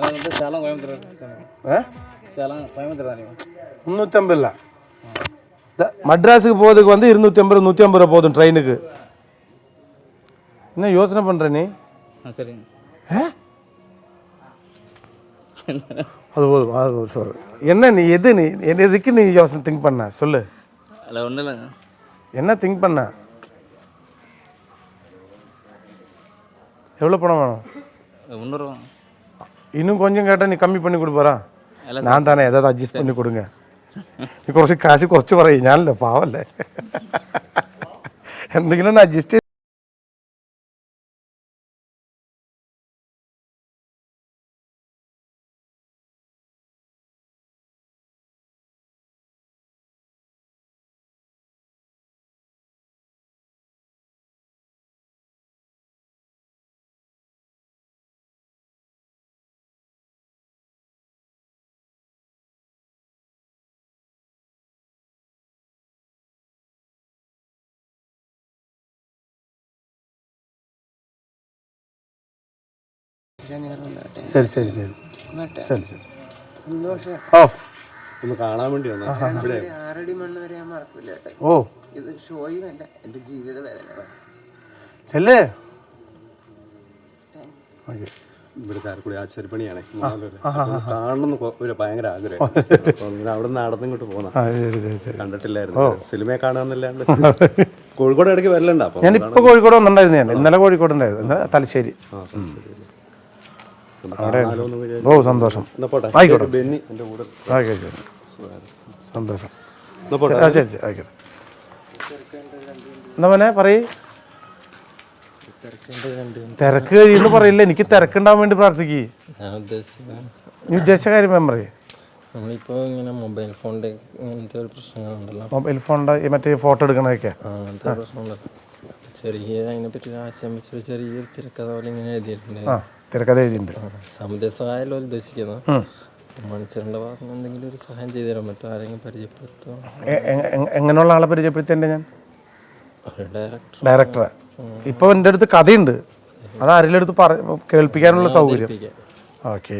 அது வந்து சேலம் கோயம்புத்தூர் ஆ? சேலம் கோயம்புத்தூர் தானே முந்நூற்றம்பதுல மட்ராஸுக்கு போகிறதுக்கு வந்து இருநூற்றி ஐம்பது நூற்றி ஐம்பது ரூபா போதும் ட்ரெயினுக்கு. என்ன யோசனை பண்ணுற நீ? ஆ சரிங்க. அது போதும் அது சொல்லு என்ன நீ எது நீ என்ன எதுக்கு நீ யோசனை திங்க் பண்ண? சொல்லு. அதில் ஒன்றும் இல்லைங்க. என்ன திங்க் பண்ண? எவ்வளோ பணம் வேணும்? முந்நூறுவா. இன்னுം கொஞ்சம் കേട്ടാൽ നീ കമ്മി പണി കൊടുപ്പാറാ അല്ല, ഞാൻ തന്നെ ഏതാ അഡ്ജസ്റ്റ് പണി കൊടുങ്ങ നീ കുറച്ച് കാശ് കുറച്ച് പറയും ഞാനല്ലേ പാവല്ലേ എന്തെങ്കിലും ഒന്ന് അഡ്ജസ്റ്റ് ശരി ശരി ശരി. ശരി ശരി. ഓ ഒന്ന് കാണാൻ വേണ്ടി വന്നാ ഇവിടെ ആറടി മണ്ണ് വരെ ഞാൻ മറക്കില്ല ഏട്ടാ ഓ. ഇത് ഷോയും അല്ല എന്റെ ജീവിത വേദന ചെല്ലേ? ഓക്കെ. ഇവിടെ ചാരക്കുടി ആശാരിപ്പണിയാണേ കാണണം എന്ന് കൊ- ഒരു ഭയങ്കര ആഗ്രഹം. അപ്പൊ ഇങ്ങനെ അവിടെ നിന്ന് നടന്നിങ്ങോട്ട് പോന്ന. ആ ശരി ശരി ശരി. കണ്ടിട്ടില്ലായിരുന്നു. സിനിമയെ കാണാന്നല്ലാണ്ട് കോഴിക്കോട് ഇടയ്ക്ക് വരലുണ്ടോ ഞാനിപ്പോ ഞാനിപ്പോൾ കോഴിക്കോട് വന്നിട്ടുണ്ടായിരുന്നു ഞാൻ. ഇന്നലെ കോഴിക്കോട് ഉണ്ടായിരുന്നു. ഇന്നലെ തലശ്ശേരി. ഓ സന്തോഷം. ആയിക്കോട്ടെ. സന്തോഷം. ശരി ശരി ആയിക്കോട്ടെ. എന്നാ മോനെ പറയ്. തിരക്ക് കഴിയുന്നു പറയില്ല? എനിക്ക് തിരക്കുണ്ടാവാൻ വേണ്ടി പ്രാർത്ഥിക്ക്. നീ ഉദ്ദേശിച്ച കാര്യം ഞാൻ പറയും. നമ്മളിപ്പോൾ ഇങ്ങനെ മൊബൈൽ ഫോണിന്റെ ഇങ്ങനത്തെ ഒരു പ്രശ്നങ്ങളുണ്ടല്ലോ. മൊബൈൽ ഫോണിന്റെ മറ്റേ ഫോട്ടോ എടുക്കണതൊക്കെ. ആ, അങ്ങനത്തെ പ്രശ്നമുണ്ടല്ലോ ചെറിയ അതിനെപ്പറ്റി പറ്റി ആശയം ഒരു ചെറിയൊരു തിരക്കഥ പോലെ ഇങ്ങനെ എഴുതിയിട്ടുണ്ട്. ആ. തിരക്കഥ എഴുതിയിട്ടുണ്ട് സമുദ്ര സഹായമല്ലോ ഉദ്ദേശിക്കുന്നത് മനുഷ്യരുടെ ഭാഗത്ത് എന്തെങ്കിലും ഒരു സഹായം ചെയ്തു തരാൻ പറ്റും ആരെങ്കിലും പരിചയപ്പെടുത്തുക എ- എ- എ- എങ്ങനെയുള്ള ആളെ പരിചയപ്പെടുത്തേണ്ടേ ഞാൻ? ഡയറക്ടറാ ഡയറക്ടർ ഡയറക്ടറെ ഇപ്പോൾ എന്റെ അടുത്ത് കഥയുണ്ട്. അത് ആരെങ്കിലും അടുത്ത് പറ കേൾപ്പിക്കാനുള്ള സൗകര്യം. ഓക്കെ.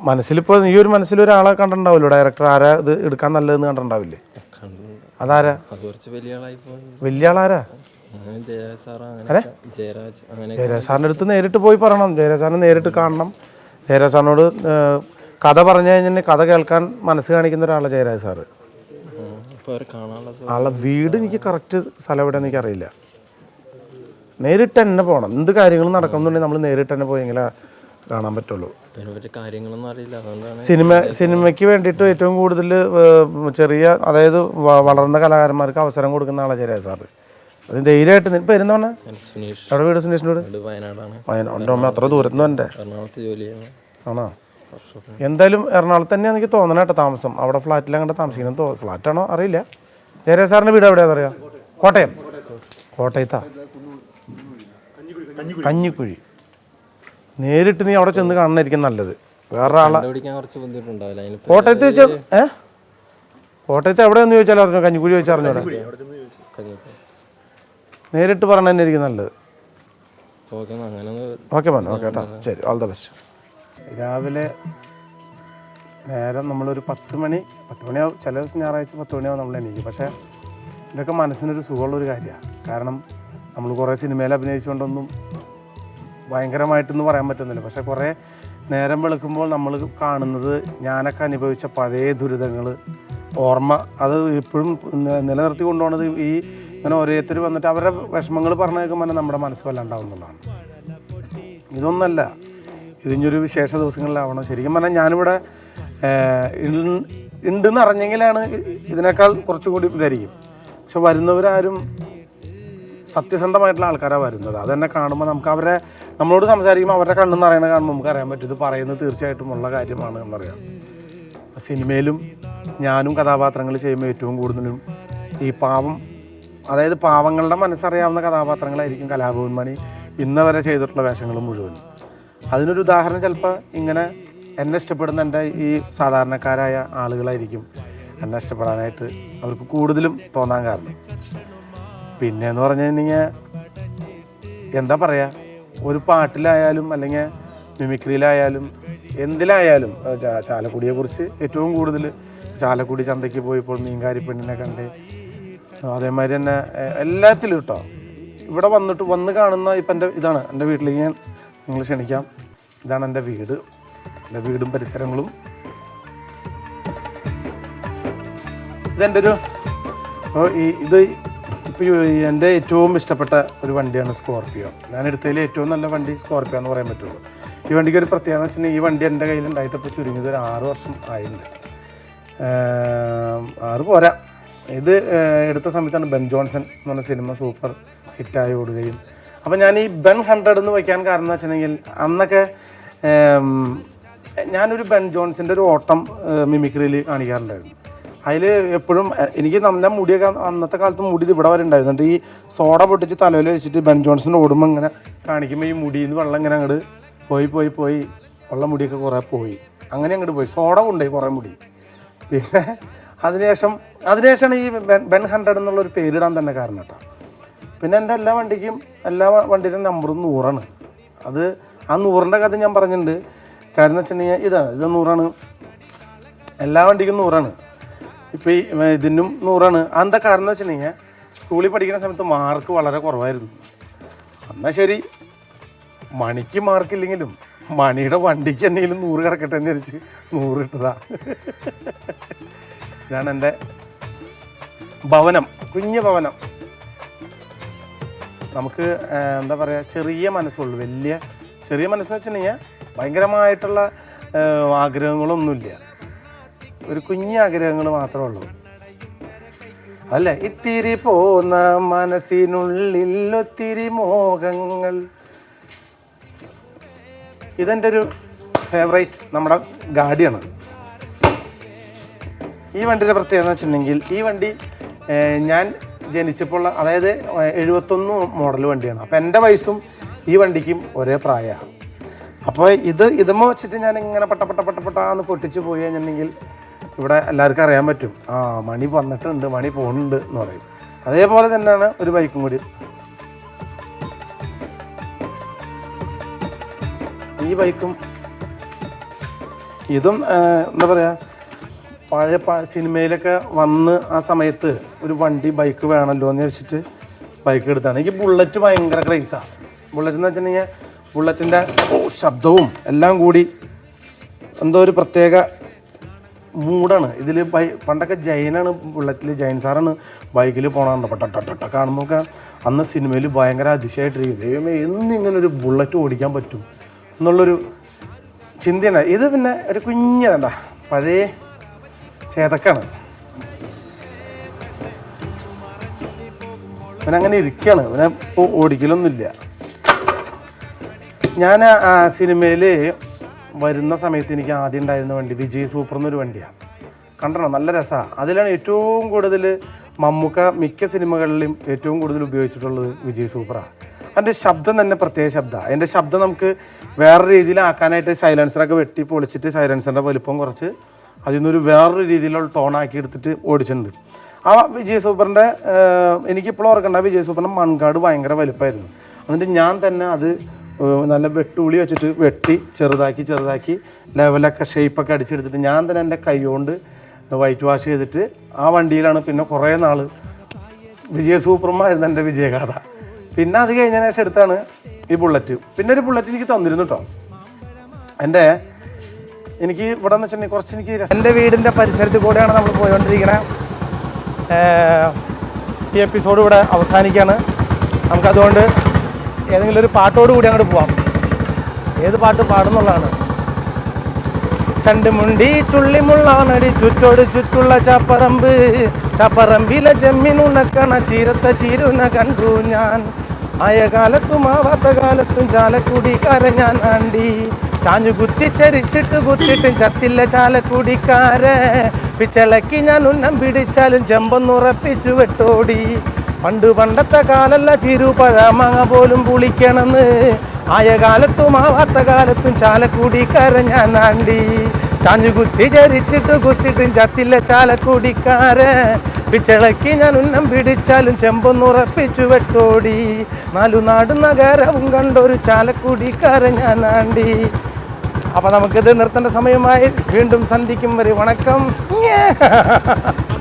മനസ്സിലിപ്പോൾ നീ ഒരു മനസ്സിൽ ഒരാളെ കണ്ടിട്ടുണ്ടാവില്ലോ? ഡയറക്ടർ ആരാ ഇത് എടുക്കാൻ നല്ലതെന്ന് കണ്ടിട്ടുണ്ടാവില്ലേ? കണ്ടിട്ടുണ്ട്. അതാരാ? വലിയ ആളാരാ? ജയരാജ് സാറിന്റെ അടുത്ത് നേരിട്ട് പോയി പറയണം. ജയരാജ് സാറിനെ നേരിട്ട് കാണണം. ജയരാജ് സാറിനോട് കഥ പറഞ്ഞു കഴിഞ്ഞാൽ കഥ കേൾക്കാൻ മനസ്സ് കാണിക്കുന്ന ഒരാളാണ് ജയരാജ് സാറ്. ആളെ വീട് എനിക്ക് കറക്റ്റ് സ്ഥലം എവിടെ എനിക്ക് അറിയില്ല. നേരിട്ട് തന്നെ പോകണം. എന്ത് കാര്യങ്ങളും നടക്കണമെന്നുണ്ടെങ്കിൽ നമ്മൾ നേരിട്ട് തന്നെ പോയെങ്കിലേ കാണാൻ പറ്റുള്ളൂ. സിനിമ സിനിമയ്ക്ക് വേണ്ടിയിട്ട് ഏറ്റവും കൂടുതൽ ചെറിയ അതായത് വളർന്ന കലാകാരന്മാർക്ക് അവസരം കൊടുക്കുന്ന ആളാണ് ജയരാജ് സാറ്. അത് ധൈര്യമായിട്ട് നി- ഇപ്പം ഇരുന്നോണേ ഞാൻ സുനീഷ്. എവിടെ വീട് സുനീഷിനോട്? വീട് വയനാടാണ്. വയനാട്. അമ്മ അത്ര ദൂരത്തുനിന്ന് എന്റെ എറണാകുളത്ത് ജോലി ആണോ? എന്തായാലും എറണാകുളത്ത് തന്നെയാണ് എനിക്ക് തോന്നണ കേട്ടോ താമസം. അവിടെ ഫ്ലാറ്റിൽ അങ്ങനെ താമസിക്കണം തോ ഫ്ലാറ്റാണോ? അറിയില്ല. ജയരാജ് സാറിന്റെ വീട് എവിടെയാണെന്ന് അറിയാം? കോട്ടയം. കോട്ടയത്താ? കഞ്ഞിക്കുഴി. നേരിട്ട് നീ അവിടെ ചെന്ന് കാണണമായിരിക്കും നല്ലത്. വേറെ ആളെ കോട്ടയത്ത് ചോദിച്ചാൽ ഏഹ് കോട്ടയത്ത് എവിടെയെന്ന് ചോദിച്ചാൽ അറിഞ്ഞോ? കഞ്ഞിക്കുഴി അറിഞ്ഞോടെ. നേരിട്ട് പറഞ്ഞു തന്നെ ആയിരിക്കും നല്ലത്. ഓക്കെ അങ്ങനെ ഒന്ന് ഓക്കെ മോനെ ഓക്കെ കേട്ടോ. ശരി ഓൾ ദ ബെസ്റ്റ് രാവിലെ നേരം നമ്മളൊരു പത്ത് മണി പത്ത് മണിയാവും ചില ദിവസം ഞായറാഴ്ച പത്ത് മണിയാവും നമ്മൾ എണീക്കും. പക്ഷേ ഇതൊക്കെ മനസ്സിനൊരു സുഖമുള്ളൊരു കാര്യമാണ്. കാരണം നമ്മൾ കുറേ സിനിമയിൽ അഭിനയിച്ചുകൊണ്ടൊന്നും ഭയങ്കരമായിട്ടൊന്നും പറയാൻ പറ്റുന്നില്ല. പക്ഷേ കുറേ നേരം വെളുക്കുമ്പോൾ നമ്മൾ കാണുന്നത് ഞാനൊക്കെ അനുഭവിച്ച പഴയ ദുരിതങ്ങൾ ഓർമ്മ അത് ഇപ്പോഴും നിലനിർത്തി കൊണ്ടുപോകുന്നത് ഈ ഇങ്ങനെ ഓരോരുത്തർ വന്നിട്ട് അവരുടെ വിഷമങ്ങൾ പറഞ്ഞു കേൾക്കുമ്പോൾ നമ്മുടെ മനസ്സ് വല്ലാണ്ടാവുന്നതാണ്. ഇതൊന്നല്ല. ഒരു വിശേഷ ദിവസങ്ങളിലാവണം. ശരിക്കും പറഞ്ഞാൽ ഞാനിവിടെ ഉണ്ടെന്ന് അറിഞ്ഞെങ്കിലാണ് ഇതിനേക്കാൾ കുറച്ചുകൂടി ഇതായിരിക്കും. പക്ഷെ വരുന്നവരാരും സത്യസന്ധമായിട്ടുള്ള ആൾക്കാരാണ് വരുന്നത്. അതെന്നെ കാണുമ്പോൾ നമുക്ക് അവരെ നമ്മളോട് സംസാരിക്കുമ്പോൾ അവരുടെ കണ്ണെന്ന് അറിയണ കാണുമ്പോൾ നമുക്ക് അറിയാൻ പറ്റും ഇത് പറയുന്നത് തീർച്ചയായിട്ടും ഉള്ള കാര്യമാണ് എന്നറിയാം. സിനിമയിലും ഞാനും കഥാപാത്രങ്ങൾ ചെയ്യുമ്പോൾ ഏറ്റവും കൂടുതലും ഈ പാവം അതായത് പാവങ്ങളുടെ മനസ്സറിയാവുന്ന കഥാപാത്രങ്ങളായിരിക്കും കലാഭവൻ മണി ഇന്ന് വരെ ചെയ്തിട്ടുള്ള വേഷങ്ങൾ മുഴുവൻ അതിനൊരു ഉദാഹരണം ചിലപ്പോൾ ഇങ്ങനെ എന്നെ ഇഷ്ടപ്പെടുന്ന എന്റെ ഈ സാധാരണക്കാരായ ആളുകളായിരിക്കും എന്നെ ഇഷ്ടപ്പെടാനായിട്ട് അവർക്ക് കൂടുതലും തോന്നാൻ കാരണം. പിന്നെ എന്ന് പറഞ്ഞു കഴിഞ്ഞാൽ എന്താ പറയുക ഒരു പാട്ടിലായാലും അല്ലെങ്കിൽ മിമിക്രിയിലായാലും എന്തിലായാലും ചാലക്കുടിയെക്കുറിച്ച് ഏറ്റവും കൂടുതൽ ചാലക്കുടി ചന്തയ്ക്ക് പോയപ്പോൾ മീൻകാരി പെണ്ണിനെ കണ്ട് അതേമാതിരി തന്നെ എല്ലാത്തിലും കേട്ടോ ഇവിടെ വന്നിട്ട് വന്ന് കാണുന്ന ഇപ്പം എന്റെ ഇതാണ് എന്റെ വീട്ടിലേക്ക് ഞാൻ നിങ്ങൾ ക്ഷണിക്കാം. ഇതാണ് എന്റെ വീട്. എന്റെ വീടും പരിസരങ്ങളും. ഇതെന്റെ ഒരു ഈ ഇത് ഇപ്പോൾ എന്റെ ഏറ്റവും ഇഷ്ടപ്പെട്ട ഒരു വണ്ടിയാണ് സ്കോർപ്പിയോ ഞാൻ എടുത്തതിൽ ഏറ്റവും നല്ല വണ്ടി സ്കോർപ്പിയോ എന്ന് പറയാൻ പറ്റുള്ളൂ. ഈ വണ്ടിക്ക് ഒരു പ്രത്യേകത എന്ന് വെച്ചിട്ടുണ്ടെങ്കിൽ ഈ വണ്ടി എന്റെ കയ്യിൽ ഉണ്ടായിട്ട് ഇപ്പോൾ ചുരുങ്ങിയത് ഒരു ആറ് വർഷം ആയിട്ടുണ്ട്. ആറ് പോരാ. ഇത് എടുത്ത സമയത്താണ് ബെൻ ജോൺസൺ എന്ന് പറഞ്ഞ സിനിമ സൂപ്പർ ഹിറ്റായി ഓടുകയും. അപ്പോൾ ഞാൻ ഈ ബെൻ ഹൺഡ്രഡ് എന്ന് വയ്ക്കാൻ കാരണം എന്ന് വെച്ചിട്ടുണ്ടെങ്കിൽ അന്നൊക്കെ ഞാനൊരു ബെൻ ജോൺസിന്റെ ഒരു ഓട്ടം മിമിക്രിയിൽ കാണിക്കാറുണ്ടായിരുന്നു. അതിൽ എപ്പോഴും എനിക്ക് നല്ല മുടിയൊക്കെ അന്നത്തെ കാലത്ത് മുടി ഇവിടെ വരെ ഉണ്ടായിരുന്നു. എന്നിട്ട് ഈ സോഡ പൊട്ടിച്ച് തലയിൽ വെച്ചിട്ട് ബെൻ ജോൺസൺ ഓടുമ്പോൾ ഇങ്ങനെ കാണിക്കുമ്പോൾ ഈ മുടിയിൽ നിന്ന് വെള്ളം ഇങ്ങനെ അങ്ങോട്ട് പോയി പോയി പോയി ഉള്ള മുടിയൊക്കെ കുറേ പോയി. അങ്ങനെ അങ്ങോട്ട് പോയി. സോഡ കൊണ്ടുപോയി കുറേ മുടി. പിന്നെ അതിനുശേഷം അതിനുശേഷമാണ് ഈ ബെൻ ബെൻ ഹൺഡ്രഡ് എന്നുള്ള ഒരു പേരിടാൻ തന്നെ കാരണം കേട്ടോ. പിന്നെ എന്റെ എല്ലാ വണ്ടിക്കും എല്ലാ വണ്ടിയുടെ നമ്പറും നൂറാണ്. അത് ആ നൂറിന്റെ കഥ ഞാൻ പറഞ്ഞിട്ടുണ്ട്. കാര്യം എന്ന് വെച്ചിട്ടുണ്ടെങ്കിൽ ഇതാണ് ഇത് നൂറാണ്. എല്ലാ വണ്ടിക്കും നൂറാണ്. ഇപ്പോൾ ഈ ഇതിനും നൂറാണ്. അതെന്താ കാരണം എന്ന് വെച്ചിട്ടുണ്ടെങ്കിൽ സ്കൂളിൽ പഠിക്കുന്ന സമയത്ത് മാർക്ക് വളരെ കുറവായിരുന്നു. എന്നാൽ ശരി മണിക്ക് മാർക്കില്ലെങ്കിലും മണിയുടെ വണ്ടിക്ക് എന്തെങ്കിലും നൂറ് കിടക്കട്ടെ എന്ന് വിചാരിച്ച് നൂറ് ഇട്ടതാ. ഇതാണ് എന്റെ ഭവനം കുഞ്ഞു ഭവനം. നമുക്ക് എന്താ പറയുക ചെറിയ മനസ്സുള്ളൂ. വലിയ ചെറിയ മനസ്സെന്ന് വെച്ചിട്ടുണ്ടെങ്കിൽ ഭയങ്കരമായിട്ടുള്ള ആഗ്രഹങ്ങളൊന്നുമില്ല. ഒരു കുഞ്ഞു ആഗ്രഹങ്ങൾ മാത്രമേ ഉള്ളൂ. അല്ലേ? ഇത്തിരി പോന്ന മനസ്സിനുള്ളിൽ ഒത്തിരി മോഹങ്ങൾ. ഇതെന്റെ ഒരു ഫേവറേറ്റ് നമ്മുടെ ഗാഡിയാണ് ഈ വണ്ടിയുടെ പ്രത്യേകത എന്ന് വെച്ചിട്ടുണ്ടെങ്കിൽ ഈ വണ്ടി ഞാൻ ജനിച്ചപ്പോൾ അതായത് എഴുപത്തൊന്ന് മോഡൽ വണ്ടിയാണ്. അപ്പോൾ എന്റെ വയസ്സും ഈ വണ്ടിക്കും ഒരേ പ്രായമാണ്. അപ്പോൾ ഇത് ഇതുമ്പോൾ വെച്ചിട്ട് ഞാൻ ഇങ്ങനെ പട്ട പട്ട പട്ട പട്ടാന്ന് പൊട്ടിച്ച് പോയി കഴിഞ്ഞിട്ടുണ്ടെങ്കിൽ ഇവിടെ എല്ലാവർക്കും അറിയാൻ പറ്റും. ആ മണി വന്നിട്ടുണ്ട് മണി പോകുന്നുണ്ട് എന്ന് പറയും. അതേപോലെ തന്നെയാണ് ഒരു ബൈക്കും കൂടി. ഈ ബൈക്കും ഇതും എന്താ പറയുക പഴയ സിനിമയിലൊക്കെ വന്ന് ആ സമയത്ത് ഒരു വണ്ടി ബൈക്ക് വേണമല്ലോ എന്ന് വെച്ചിട്ട് ബൈക്ക് എടുത്താണ്. എനിക്ക് ബുള്ളറ്റ് ഭയങ്കര ക്രൈസാണ് ബുള്ളറ്റ് എന്ന് വെച്ചിട്ടുണ്ടെങ്കിൽ ബുള്ളറ്റിന്റെ ശബ്ദവും എല്ലാം കൂടി എന്തോ ഒരു പ്രത്യേക മൂടാണ് ഇതിൽ ബൈ പണ്ടൊക്കെ ജൈനാണ് ബുള്ളറ്റിൽ ജൈൻ സാറാണ് ബൈക്കിൽ പോകണുണ്ട് പട്ടട്ടട്ട കാണുമ്പോൾ അന്ന് സിനിമയിൽ ഭയങ്കര അതിശയമായിട്ടിരിക്കും ദൈവമേ എന്നിങ്ങനെ ഒരു ബുള്ളറ്റ് ഓടിക്കാൻ പറ്റും? എന്നുള്ളൊരു ചിന്തയാണ് ഇത് പിന്നെ ഒരു കുഞ്ഞണ്ട പഴയ ചേതക്കാണ് അവനങ്ങനെ ഇരിക്കുകയാണ് അവനെ ഓടിക്കലൊന്നുമില്ല. ഞാൻ ആ സിനിമയിൽ വരുന്ന സമയത്ത് എനിക്ക് ആദ്യം ഉണ്ടായിരുന്ന വണ്ടി വിജയ് സൂപ്പർ എന്നൊരു വണ്ടിയാണ് കണ്ടോ നല്ല രസമാണ് അതിലാണ് ഏറ്റവും കൂടുതൽ മമ്മൂക്ക മിക്ക സിനിമകളിലും ഏറ്റവും കൂടുതൽ ഉപയോഗിച്ചിട്ടുള്ളത് വിജയ് സൂപ്പറാണ് അതിന്റെ ശബ്ദം തന്നെ പ്രത്യേക ശബ്ദമാണ് അതിന്റെ ശബ്ദം നമുക്ക് വേറെ രീതിയിലാക്കാനായിട്ട് സൈലൻസറൊക്കെ വെട്ടി പൊളിച്ചിട്ട് സൈലൻസറിന്റെ വലുപ്പം കുറച്ച് അതിൽ നിന്നൊരു വേറൊരു രീതിയിലുള്ള ടോണാക്കി എടുത്തിട്ട് ഓടിച്ചിട്ടുണ്ട്. ആ വിജയ് സൂപ്പറിന്റെ എനിക്കിപ്പോഴും ഓർക്കണ്ട വിജയ സൂപ്പറിന്റെ മൺകാട് ഭയങ്കര വലുപ്പമായിരുന്നു എന്നിട്ട് ഞാൻ തന്നെ അത് നല്ല വെട്ടുള്ളി വെച്ചിട്ട് വെട്ടി ചെറുതാക്കി ചെറുതാക്കി ലെവലൊക്കെ ഷേപ്പൊക്കെ അടിച്ചെടുത്തിട്ട് ഞാൻ തന്നെ എന്റെ കൈ കൊണ്ട് വൈറ്റ് വാഷ് ചെയ്തിട്ട് ആ വണ്ടിയിലാണ് പിന്നെ കുറേ നാൾ വിജയ സൂപ്പർമായിരുന്നു എന്റെ വിജയഗാഥ. പിന്നെ അത് കഴിഞ്ഞതിന് ശേഷം എടുത്താണ് ഈ ബുള്ളറ്റ് പിന്നെ ഒരു ബുള്ളറ്റ് എനിക്ക് തന്നിരുന്നു കേട്ടോ എന്റെ എനിക്ക് ഇവിടെ എന്ന് വെച്ചിട്ടുണ്ടെങ്കിൽ കുറച്ച് എനിക്ക് എന്റെ വീടിന്റെ പരിസരത്ത് കൂടെയാണ് നമ്മൾ പോയിക്കൊണ്ടിരിക്കുന്നത് ഈ എപ്പിസോഡ് ഇവിടെ അവസാനിക്കുകയാണ്. നമുക്കതുകൊണ്ട് ഏതെങ്കിലും ഒരു പാട്ടോട് കൂടി അങ്ങോട്ട് പോവാം. ഏത് പാട്ട് പാടുന്നുള്ളതാണ്. ചണ്ടുമുണ്ടി ചുള്ളിമുള്ളാണടി ചുറ്റോട് ചുറ്റുള്ള ചപ്പറമ്പ്. ചപ്പറമ്പിലെ ജമ്മിനുണക്കണ ചീരത്ത ചീരുന കണ്ടു ഞാൻ. ആയ കാലത്തും ആവാത്ത കാലത്തും ചാലക്കുടി ഞാൻ ആണ്ടി. ചാഞ്ഞു കുത്തി ചരിച്ചിട്ട് കുത്തിട്ടും ചത്തില്ല ചാലക്കുടിക്കാരെ. പിച്ചളക്കി ഞാൻ ഉന്നം പിടിച്ചാലും ചെമ്പൊന്നുറപ്പിച്ചു വെട്ടോടി. പണ്ട് പണ്ടത്തെ കാലല്ല ചിരുപഴ മങ്ങ പോലും പുളിക്കണമെന്ന്. ആയ കാലത്തും ആവാത്ത കാലത്തും ചാലക്കുടിക്കാരെ ഞാൻ ആണ്ടി. ചാഞ്ഞു കുത്തി ചരിച്ചിട്ട് കുത്തിട്ടും ചത്തില്ല ചാലക്കുടിക്കാരെ. പിച്ചളക്കി ഞാൻ ഉന്നം പിടിച്ചാലും ചെമ്പൊന്നുറപ്പിച്ചു വെട്ടോടി. നാലു നാട് നഗരവും കണ്ടൊരു ചാലക്കുടിക്കാരൻ ഞാൻ ആണ്ടി. അപ്പോൾ നമുക്കിത് നിർത്തേണ്ട സമയമായി. വീണ്ടും സന്ധിക്കും വരെ വണക്കം.